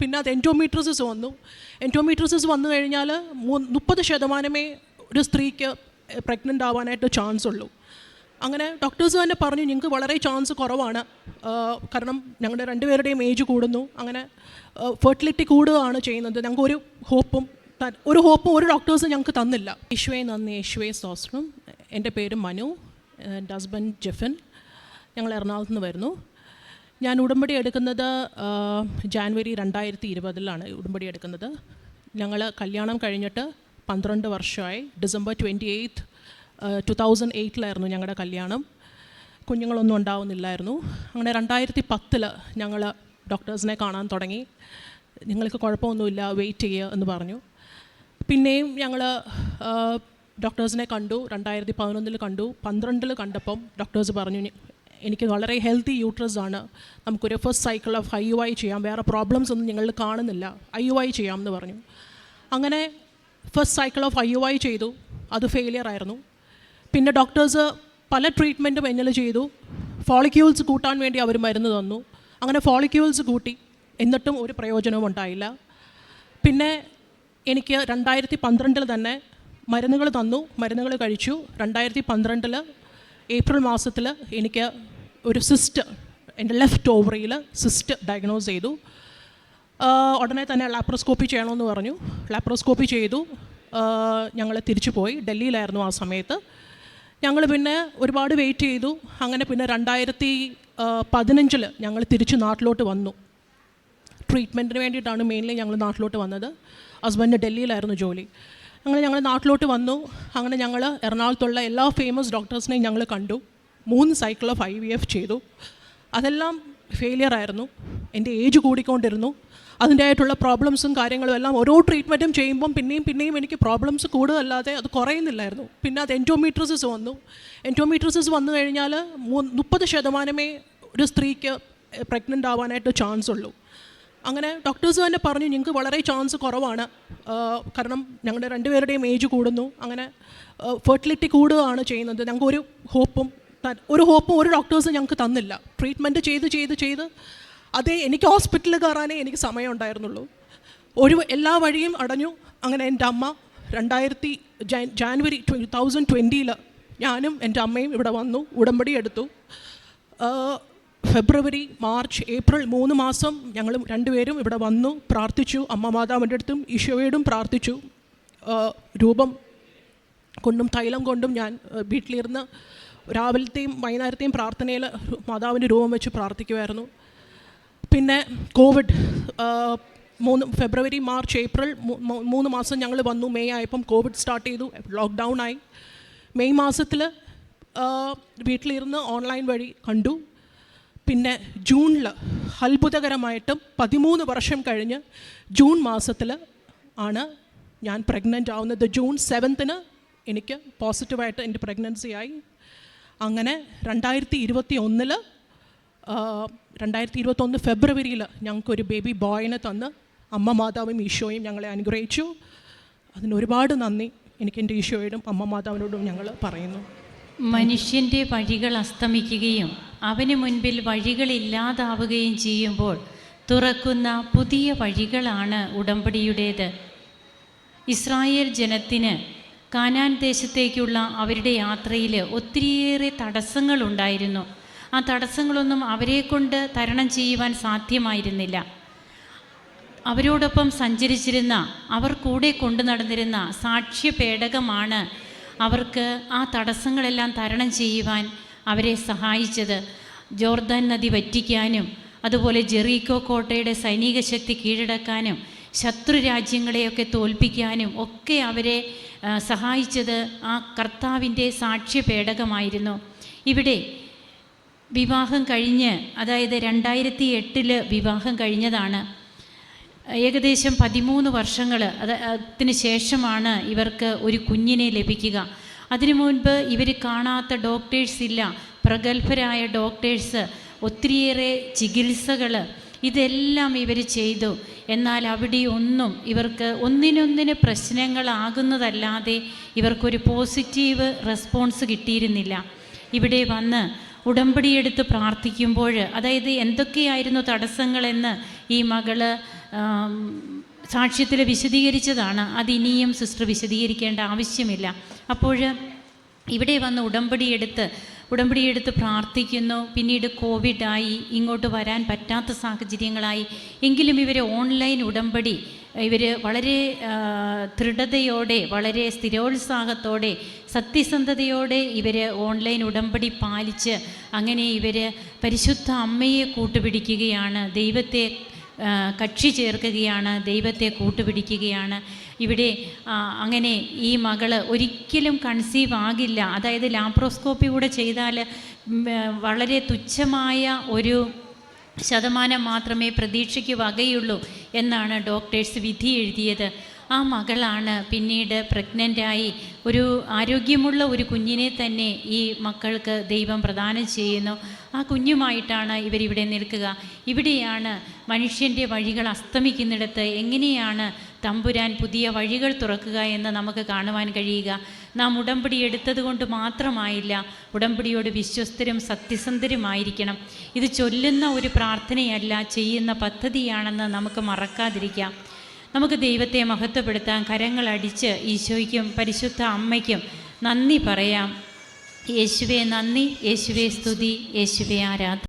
പിന്നെ അത് എന്റോമീട്രസിസ് വന്നു. എന്റോമീട്രസിസ് വന്നു കഴിഞ്ഞാൽ മുപ്പത് ശതമാനമേ ഒരു സ്ത്രീക്ക് പ്രഗ്നന്റ് ആവാനായിട്ട് ചാൻസ് ഉള്ളൂ. അങ്ങനെ ഡോക്ടേഴ്സ് തന്നെ പറഞ്ഞു നിങ്ങൾക്ക് വളരെ ചാൻസ് കുറവാണ്. കാരണം ഞങ്ങളുടെ രണ്ടുപേരുടെയും ഏജ് കൂടുന്നു. അങ്ങനെ ഫെർട്ടിലിറ്റി കൂടുകയാണ് ചെയ്യുന്നത്. ഞങ്ങൾക്ക് ഒരു ഹോപ്പും ഒരു ഹോപ്പും ഒരു ഡോക്ടേഴ്സ് ഞങ്ങൾക്ക് തന്നില്ല. യേശുവേ നന്ദി. യേശുവേ സ്തോത്രം. എന്റെ പേര് മനു. എന്റെ ഹസ്ബൻഡ് ജെഫിൻ. ഞങ്ങൾ എറണാകുളത്ത് നിന്ന് വരുന്നു. ഞാൻ ഉടമ്പടി എടുക്കുന്നത് ജാനുവരി രണ്ടായിരത്തി ഇരുപതിലാണ് ഉടമ്പടി എടുക്കുന്നത്. ഞങ്ങൾ കല്യാണം കഴിഞ്ഞിട്ട് പന്ത്രണ്ട് വർഷമായി. December twenty eighth two thousand എയ്റ്റിലായിരുന്നു ഞങ്ങളുടെ കല്യാണം. കുഞ്ഞുങ്ങളൊന്നും ഉണ്ടാവുന്നില്ലായിരുന്നു. അങ്ങനെ രണ്ടായിരത്തി പത്തിൽ ഞങ്ങൾ ഡോക്ടേഴ്സിനെ കാണാൻ തുടങ്ങി. നിങ്ങൾക്ക് കുഴപ്പമൊന്നുമില്ല വെയിറ്റ് ചെയ്യുക എന്ന് പറഞ്ഞു. പിന്നെയും ഞങ്ങൾ ഡോക്ടേഴ്സിനെ കണ്ടു. രണ്ടായിരത്തി പതിനൊന്നിൽ കണ്ടു. പന്ത്രണ്ടിൽ കണ്ടപ്പം ഡോക്ടേഴ്സ് പറഞ്ഞു "ഇനി എനിക്ക് വളരെ ഹെൽത്തി യൂട്രസ് ആണ്. നമുക്കൊരു first cycle of I U I ചെയ്യാം. വേറെ പ്രോബ്ലംസ് ഒന്നും ഞങ്ങൾ കാണുന്നില്ല. ഐ യു ഐ ചെയ്യാം എന്ന് പറഞ്ഞു. അങ്ങനെ first cycle of I U I ചെയ്തു. അത് ഫെയിലിയർ ആയിരുന്നു. പിന്നെ ഡോക്ടേഴ്സ് പല ട്രീറ്റ്മെന്റും എന്നിൽ ചെയ്തു. ഫോളിക്യൂൾസ് കൂട്ടാൻ വേണ്ടി അവർ മരുന്ന് തന്നു. അങ്ങനെ ഫോളിക്യൂൾസ് കൂട്ടി. എന്നിട്ടും ഒരു പ്രയോജനവും ഉണ്ടായില്ല. പിന്നെ എനിക്ക് രണ്ടായിരത്തി പന്ത്രണ്ടിൽ തന്നെ മരുന്നുകൾ തന്നു. മരുന്നുകൾ കഴിച്ചു. രണ്ടായിരത്തി പന്ത്രണ്ടിൽ ഏപ്രിൽ മാസത്തിൽ എനിക്ക് ഒരു സിസ്റ്റ് എന്റെ ലെഫ്റ്റ് ഓവറിയിൽ സിസ്റ്റ് ഡയഗ്നോസ് ചെയ്തു. ഉടനെ തന്നെ ലാപ്രോസ്കോപ്പി ചെയ്യണമെന്ന് പറഞ്ഞു. ലാപ്രോസ്കോപ്പി ചെയ്തു. ഞങ്ങൾ തിരിച്ചു പോയി. ഡൽഹിയിലായിരുന്നു ആ സമയത്ത്. ഞങ്ങൾ പിന്നെ ഒരുപാട് വെയിറ്റ് ചെയ്തു. അങ്ങനെ പിന്നെ രണ്ടായിരത്തി പതിനഞ്ചിൽ ഞങ്ങൾ തിരിച്ച് നാട്ടിലോട്ട് വന്നു. ട്രീറ്റ്മെന്റിന് വേണ്ടിയിട്ടാണ് മെയിൻലി ഞങ്ങൾ നാട്ടിലോട്ട് വന്നത്. ഹസ്ബൻഡ് ഡൽഹിയിലായിരുന്നു ജോലി. അങ്ങനെ ഞങ്ങൾ നാട്ടിലോട്ട് വന്നു. അങ്ങനെ ഞങ്ങൾ എറണാകുളത്തുള്ള എല്ലാ ഫേമസ് ഡോക്ടേഴ്സിനെയും ഞങ്ങൾ കണ്ടു. മൂന്ന് cycle of I V F ചെയ്തു. അതെല്ലാം ഫെയിലിയർ ആയിരുന്നു. എന്റെ ഏജ് കൂടിക്കൊണ്ടിരുന്നു. അതിന്റെതായിട്ടുള്ള പ്രോബ്ലംസും കാര്യങ്ങളും എല്ലാം ഓരോ ട്രീറ്റ്മെന്റും ചെയ്യുമ്പം പിന്നെയും പിന്നെയും എനിക്ക് പ്രോബ്ലംസ് കൂടുതലല്ലാതെ അത് കുറയുന്നില്ലായിരുന്നു. പിന്നെ അത് എന്റോമീട്രസിസ് വന്നു. എന്റോമീട്രസിസ് വന്നു കഴിഞ്ഞാൽ മുപ്പത് ശതമാനമേ ഒരു സ്ത്രീക്ക് പ്രഗ്നന്റ് ആവാനായിട്ട് ചാൻസ് ഉള്ളൂ. അങ്ങനെ ഡോക്ടേഴ്സ് തന്നെ പറഞ്ഞു ഞങ്ങൾക്ക് വളരെ ചാൻസ് കുറവാണ്. കാരണം ഞങ്ങളുടെ രണ്ടുപേരുടെയും ഏജ് കൂടുന്നു. അങ്ങനെ ഫെർട്ടിലിറ്റി കൂടുകയാണ് ചെയ്യുന്നത്. ഞങ്ങൾക്ക് ഒരു ഹോപ്പും ഒരു ഹോപ്പും ഒരു ഡോക്ടേഴ്സ് ഞങ്ങൾക്ക് തന്നില്ല. ട്രീറ്റ്മെന്റ് ചെയ്ത് ചെയ്ത് ചെയ്ത് അതേ എനിക്ക് ഹോസ്പിറ്റലിൽ കയറാനേ എനിക്ക് സമയം ഉണ്ടായിരുന്നുള്ളൂ ഒരു എല്ലാ വഴിയും അടഞ്ഞു. അങ്ങനെ എന്റെ അമ്മ രണ്ടായിരത്തി ജാനുവരി ടു തൗസൻഡ് ട്വന്റിയിൽ ഞാനും എന്റെ അമ്മയും ഇവിടെ വന്നു ഉടമ്പടി എടുത്തു. ഫെബ്രുവരി മാർച്ച് ഏപ്രിൽ മൂന്ന് മാസം ഞങ്ങൾ രണ്ടുപേരും ഇവിടെ വന്നു പ്രാർത്ഥിച്ചു. അമ്മ മാതാവിന്റെ അടുത്തും ഈശോയോടും പ്രാർത്ഥിച്ചു. രൂപം കൊണ്ടും തൈലം കൊണ്ടും ഞാൻ വീട്ടിലിരുന്ന് രാവിലത്തെയും വൈകുന്നേരത്തെയും പ്രാർത്ഥനയിൽ മാതാവിന്റെ രൂപം വെച്ച് പ്രാർത്ഥിക്കുമായിരുന്നു പിന്നെ കോവിഡ് മൂന്ന് ഫെബ്രുവരി മാർച്ച് ഏപ്രിൽ മൂന്ന് മാസം ഞങ്ങൾ വന്നു. മെയ് ആയപ്പം കോവിഡ് സ്റ്റാർട്ട് ചെയ്തു. ലോക്ക്ഡൗൺ ആയി. മെയ് മാസത്തിൽ വീട്ടിലിരുന്ന് ഓൺലൈൻ വഴി കണ്ടു. പിന്നെ ജൂണിൽ അത്ഭുതകരമായിട്ടും പതിമൂന്ന് വർഷം കഴിഞ്ഞ് ജൂൺ മാസത്തിൽ ആണ് ഞാൻ പ്രഗ്നന്റ് ആവുന്നത്. ജൂൺ സെവൻത്തിന് എനിക്ക് പോസിറ്റീവായിട്ട് എന്റെ പ്രഗ്നൻസി ആയി. അങ്ങനെ രണ്ടായിരത്തി ഇരുപത്തി ഒന്നിൽ രണ്ടായിരത്തി ഇരുപത്തൊന്ന് ഫെബ്രുവരിയിൽ ഞങ്ങൾക്കൊരു ബേബി ബോയിനെ തന്ന് അമ്മ മാതാവും ഈശോയും ഞങ്ങളെ അനുഗ്രഹിച്ചു. അതിന് ഒരുപാട് നന്ദി. എനിക്ക് എന്റെ ഈശോയോടും അമ്മ മാതാവിനോടും ഞങ്ങൾ പറയുന്നു. മനുഷ്യന്റെ വഴികൾ അസ്തമിക്കുകയും അവന് മുൻപിൽ വഴികളില്ലാതാവുകയും ചെയ്യുമ്പോൾ തുറക്കുന്ന പുതിയ വഴികളാണ് ഉടമ്പടിയുടേത്. ഇസ്രായേൽ ജനത്തിന് കാനാൻ ദേശത്തേക്കുള്ള അവരുടെ യാത്രയിൽ ഒത്തിരിയേറെ തടസ്സങ്ങളുണ്ടായിരുന്നു. ആ തടസ്സങ്ങളൊന്നും അവരെ കൊണ്ട് തരണം ചെയ്യുവാൻ സാധ്യമായിരുന്നില്ല. അവരോടൊപ്പം സഞ്ചരിച്ചിരുന്ന അവർ കൂടെ കൊണ്ടു നടന്നിരുന്ന സാക്ഷ്യപേടകമാണ് അവർക്ക് ആ തടസ്സങ്ങളെല്ലാം തരണം ചെയ്യുവാൻ അവരെ സഹായിച്ചത്. ജോർദാൻ നദി വറ്റിക്കാനും അതുപോലെ ജെറീക്കോ കോട്ടയുടെ സൈനിക ശക്തി കീഴടക്കാനും ശത്രു രാജ്യങ്ങളെയൊക്കെ തോൽപ്പിക്കാനും ഒക്കെ അവരെ സഹായിച്ചത് ആ കർത്താവിന്റെ സാക്ഷ്യപേടകമായിരുന്നു. ഇവിടെ വിവാഹം കഴിഞ്ഞ് അതായത് രണ്ടായിരത്തി എട്ടിൽ വിവാഹം കഴിഞ്ഞതാണ്. ഏകദേശം പതിമൂന്ന് വർഷങ്ങൾ അത് അതിന് ശേഷമാണ് ഇവർക്ക് ഒരു കുഞ്ഞിനെ ലഭിക്കുക. അതിനു മുൻപ് ഇവർ കാണാത്ത ഡോക്ടേഴ്സ് ഇല്ല. പ്രഗത്ഭരായ ഡോക്ടേഴ്സ് ഒത്തിരിയേറെ ചികിത്സകൾ ഇതെല്ലാം ഇവർ ചെയ്തു. എന്നാൽ അവിടെ ഒന്നും ഇവർക്ക് ഒന്നിനൊന്നിന് പ്രശ്നങ്ങളാകുന്നതല്ലാതെ ഇവർക്കൊരു പോസിറ്റീവ് റെസ്പോൺസ് കിട്ടിയിരുന്നില്ല. ഇവിടെ വന്ന് ഉടമ്പടിയെടുത്ത് പ്രാർത്ഥിക്കുമ്പോൾ അതായത് എന്തൊക്കെയായിരുന്നു തടസ്സങ്ങളെന്ന് ഈ മകൾ സാക്ഷ്യത്തിൽ വിശദീകരിച്ചതാണ്. അതിനിയും സിസ്റ്റർ വിശദീകരിക്കേണ്ട ആവശ്യമില്ല. അപ്പോൾ ഇവിടെ വന്ന് ഉടമ്പടിയെടുത്ത് ഉടമ്പടിയെടുത്ത് പ്രാർത്ഥിക്കുന്നു. പിന്നീട് കോവിഡായി ഇങ്ങോട്ട് വരാൻ പറ്റാത്ത സാഹചര്യങ്ങളായി. എങ്കിലും ഇവർ ഓൺലൈൻ ഉടമ്പടി ഇവർ വളരെ ദൃഢതയോടെ വളരെ സ്ഥിരോത്സാഹത്തോടെ സത്യസന്ധതയോടെ ഇവർ ഓൺലൈൻ ഉടമ്പടി പാലിച്ച് അങ്ങനെ ഇവർ പരിശുദ്ധ അമ്മയെ കൂട്ടുപിടിക്കുകയാണ്. ദൈവത്തെ കക്ഷി ചേർക്കുകയാണ്. ദൈവത്തെ കൂട്ടുപിടിക്കുകയാണ്. ഇവിടെ അങ്ങനെ ഈ മകൾ ഒരിക്കലും കൺസീവ് ആകില്ല. അതായത് ലാപ്രോസ്കോപ്പി കൂടെ ചെയ്താൽ വളരെ തുച്ഛമായ ഒരു ശതമാനം മാത്രമേ പ്രതീക്ഷയ്ക്ക് വകയുള്ളൂ എന്നാണ് ഡോക്ടേഴ്സ് വിധി എഴുതിയത്. ആ മകളാണ് പിന്നീട് പ്രഗ്നന്റായി ഒരു ആരോഗ്യമുള്ള ഒരു കുഞ്ഞിനെ തന്നെ ഈ മക്കൾക്ക് ദൈവം പ്രദാനം ചെയ്യുന്നു. ആ കുഞ്ഞുമായിട്ടാണ് ഇവരിവിടെ നിൽക്കുക. ഇവിടെയാണ് മനുഷ്യന്റെ വഴികൾ അസ്തമിക്കുന്നിടത്ത് എങ്ങനെയാണ് തമ്പുരാൻ പുതിയ വഴികൾ തുറക്കുക എന്ന് നമുക്ക് കാണുവാൻ കഴിയുക. നാം ഉടമ്പടി എടുത്തതുകൊണ്ട് മാത്രമായില്ല ഉടമ്പടിയോട് വിശ്വസ്തരും സത്യസന്ധരുമായിരിക്കണം. ഇത് ചൊല്ലുന്ന ഒരു പ്രാർത്ഥനയല്ല ചെയ്യുന്ന പദ്ധതിയാണെന്ന് നമുക്ക് മറക്കാതിരിക്കാം. നമുക്ക് ദൈവത്തെ മഹത്വപ്പെടുത്താൻ കരങ്ങളടിച്ച് ഈശോയ്ക്കും പരിശുദ്ധ അമ്മയ്ക്കും നന്ദി പറയാം. യേശുവേ നന്ദി യേശുവേ സ്തുതി യേശുവേ ആരാധന.